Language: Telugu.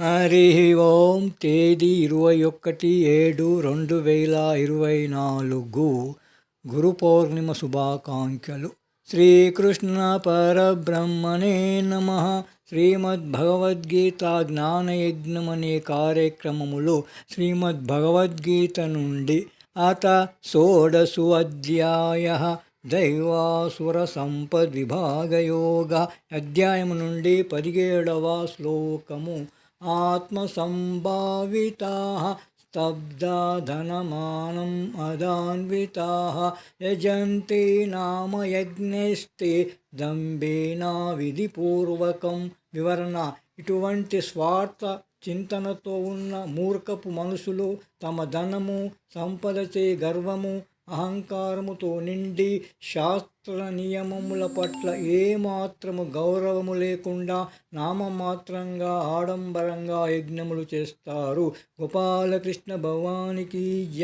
హరి ఓం తేదీ ఇరవై ఒకటి ఏడు రెండు వేల ఇరవై నాలుగు. గురు పౌర్ణిమ శుభాకాంక్షలు. శ్రీకృష్ణ పరబ్రహ్మణే నమ. శ్రీమద్భగవద్గీత జ్ఞానయజ్ఞమనే కార్యక్రమములు కార్యక్రమములో శ్రీమద్భగవద్గీత నుండి అత షోడసు అధ్యాయ దైవాసుర సంపద్విభాగయోగ అధ్యాయము నుండి పదిహేడవ శ్లోకము ఆత్మసంభావితా స్తబ్ధనమానం అదాన్వితా యజంతే నామ యజ్ఞస్తే దంభేనా విధిపూర్వకం వివరణ ఇటువంటి స్వార్థ చింతనతో ఉన్న మూర్ఖపు మనుషులు తమ ధనము సంపదచే గర్వము అహంకారముతో నిండి శాస్త్ర నియమముల పట్ల ఏమాత్రము గౌరవము లేకుండా నామమాత్రంగా ఆడంబరంగా యజ్ఞములు చేస్తారు. గోపాలకృష్ణ భవానికి